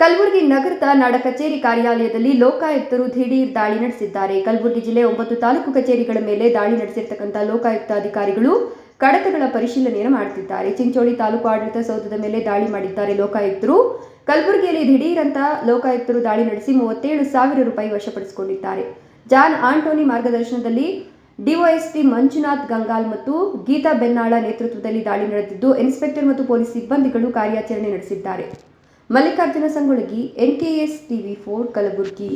ಕಲಬುರಗಿ ನಗರದ ನಾಡ ಕಚೇರಿ ಕಾರ್ಯಾಲಯದಲ್ಲಿ ಲೋಕಾಯುಕ್ತರು ದಿಢೀರ್ ದಾಳಿ ನಡೆಸಿದ್ದಾರೆ. ಕಲಬುರಗಿ ಜಿಲ್ಲೆ ಒಂಬತ್ತು ತಾಲೂಕು ಕಚೇರಿಗಳ ಮೇಲೆ ದಾಳಿ ನಡೆಸಿರ್ತಕ್ಕಂಥ ಲೋಕಾಯುಕ್ತ ಅಧಿಕಾರಿಗಳು ಕಡತಗಳ ಪರಿಶೀಲನೆಯನ್ನು ಮಾಡುತ್ತಿದ್ದಾರೆ. ಚಿಂಚೋಳಿ ತಾಲೂಕು ಆಡಳಿತ ಸೌಧದ ಮೇಲೆ ದಾಳಿ ಮಾಡಿದ್ದಾರೆ ಲೋಕಾಯುಕ್ತರು. ಕಲಬುರಗಿಯಲ್ಲಿ ದಿಢೀರ್ ಅಂತ ಲೋಕಾಯುಕ್ತರು ದಾಳಿ ನಡೆಸಿ ಮೂವತ್ತೇಳು ಸಾವಿರ ರೂಪಾಯಿ ವಶಪಡಿಸಿಕೊಂಡಿದ್ದಾರೆ. ಜಾನ್ ಆಂಟೋನಿ ಮಾರ್ಗದರ್ಶನದಲ್ಲಿ ಡಿವೈಎಸ್ಪಿ ಮಂಜುನಾಥ್ ಗಂಗಾಲ್ ಮತ್ತು ಗೀತಾ ಬೆನ್ನಾಳ ನೇತೃತ್ವದಲ್ಲಿ ದಾಳಿ ನಡೆದಿದ್ದು, ಇನ್ಸ್ಪೆಕ್ಟರ್ ಮತ್ತು ಪೊಲೀಸ್ ಸಿಬ್ಬಂದಿಗಳು ಕಾರ್ಯಾಚರಣೆ ನಡೆಸಿದ್ದಾರೆ. Mallikarjuna Sangolagi N K S TV four Kalaburagi.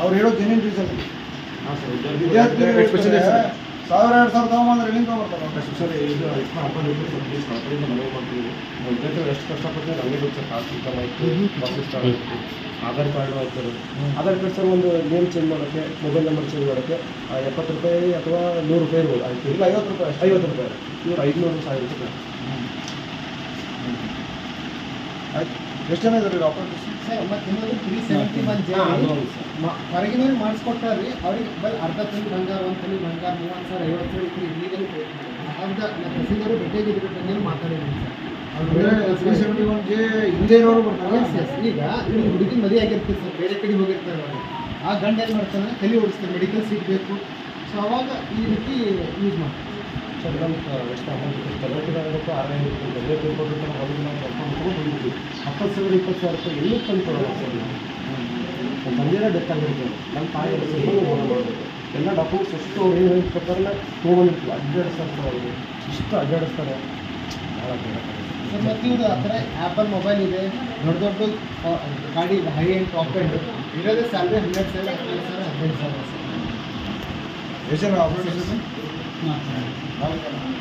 ಅವ್ರು ಹೇಳೋದು ಏನೇನು ರೀಸನ್ sir. ಸಾವಿರ ಎರಡು ಸಾವಿರ ತಗೊಂಬಂದ್ರೆ ಎಲ್ಲಿಂದ ತಗೊಂಬರ್ತಾರೆ ಎಸ್ಪೆಷಲಿ ಇದು ಐಸ್ನ ಹಬ್ಬ ಪ್ಲೀಸ್ ಕಡೆಯಿಂದ ಮನೆಗೆ ಮಾಡ್ತೀವಿ ವಿದ್ಯಾರ್ಥಿಗಳು ಎಷ್ಟು ಕಷ್ಟಪಟ್ಟು ನಮಗೆ ಗೊತ್ತು ಸರ್ ಆಯಿತು ಬಸ್ ಇಷ್ಟ ಆಯಿತು. ಆಧಾರ್ ಕಾರ್ಡು ಆಯ್ತು ಆಧಾರ್ ಕಾರ್ಡ್ ಸರ್ ಒಂದು ನೇಮ್ ಚೇಂಜ್ ಮಾಡೋಕ್ಕೆ ಮೊಬೈಲ್ ನಂಬರ್ ಚೇಂಜ್ ಮಾಡೋಕ್ಕೆ ಎಪ್ಪತ್ತು ರೂಪಾಯಿ ಅಥವಾ ನೂರು ರೂಪಾಯಿ ಇರ್ಬೋದು. ಆಯ್ತು ಇಲ್ಲ ಐವತ್ತು ರೂಪಾಯಿ ಐವತ್ತು ರೂಪಾಯಿ. ಇವ್ರು ಐದುನೂರು ಸಾವಿರ ರೂಪಾಯಿ. ಆಯ್ತು. ಎಷ್ಟು ಜನ ಇದ್ದಾರೆ ಆಪರೇಟರ್ಸ್ ಸರ್ ಮತ್ತೆ ಇನ್ನೊಂದು ತ್ರೀ ಸೆವೆಂಟಿ ಒನ್ ಜೆ ಮಾಡಿಸ್ಕೊಟ್ಟಾರ್ರಿ ಅವ್ರಿಗೆ ಬಲ್ ಅರ್ಧ ತಿಂಗಳು ಬಂಗಾರ ಒಂದು ತೊಲಿ ಬಂಗಾರ ಮೂವತ್ತು ಸಾವಿರ ಐವತ್ತು ಸಾವಿರ ಇತ್ತು ಇಲ್ಲಿಗಲ್ಲಿ ಅರ್ಧ ತಹಸೀಲ್ದಾರು ಭೇಟಿಯಾಗಿದ್ದು ಬಿಟ್ಟು ಮಾತಾಡಿದ್ದೀನಿ three sir. Seventy one J ಹಿಂದೆ ಇರೋರು ಬರ್ತಾರೆ. ಈಗ ಇಲ್ಲಿ ಹುಡುಗಿ ಮದುವೆ ಆಗಿರ್ತೀವಿ ಸರ್. ಬೇರೆ ಕಡೆ ಹೋಗಿರ್ತಾರೆ ಅವರು. ಆ ಗಂಡ ಏನು ಮಾಡ್ತಾನೆ? ತಲೆ ಓಡಿಸ್ತಾರೆ ಮೆಡಿಕಲ್ ಸೀಟ್ ಬೇಕು. ಸೊ ಅವಾಗ ಈ ರೀತಿ ಯೂಸ್ ಮಾಡ್ತಾರೆ. ಸರ್ ನಮ್ಮ ಎಷ್ಟು ಅಮೌಂಟ್ ಆರ್ ಐ ನಾವು ಹೊರಗೆ ನಾವು ರೊಕ್ಕ ಮಾಡ್ಕೊಂಡು ಹತ್ತು ಸಾವಿರ ಇಪ್ಪತ್ತು ಸಾವಿರ ರೂಪಾಯಿ ಎಲ್ಲೂ ತಂದು ಕೊಡೋಲ್ಲ ಸರ್ ನಾವು? ನಮ್ಮ ತಂದೆಯೇ ಡೆತ್ ಆಗಿರ್ತೀವಿ ನಮ್ಮ ತಾಯಿ ಮಾಡಬೇಕು ಎಲ್ಲ ಡಾಕ್ಯುಮೆಂಟ್ಸ್ ಎಷ್ಟು ಅವ್ರು ಏನು ಹೇಳಿದ ಪ್ರಕಾರ ತೊಗೊಂಡಿರ್ತೀವಿ ಅಡ್ಡಾಡಿಸ್ತಾರೆ ಸರ್ ಅವರು. ಇಷ್ಟು ಅಡ್ಡಾಡಿಸ್ತಾರೆ. ಭಾಳ ಬೇಡ ಸರ್ ಮತ್ತು ಇವ್ರು ಆ ಥರ ಆ್ಯಪಲ್ ಮೊಬೈಲ್ ಇದೆ. ದೊಡ್ಡ ದೊಡ್ಡ ಗಾಡಿ ಹೈ ಎಂಡ್ ಟಾಪ್ ಎಂಡ್ ಇರೋದೇ ಸ್ಯಾಲ್ರಿ ಹಂಡ್ರೆಡ್ ಸಾವಿರ ಹದಿನೈದು ಸಾವಿರ ಹದಿನೈದು ಸಾವಿರ ಸರ್. ಎಷ್ಟು ಜನ. ನಾಲ್ಕು ಜನ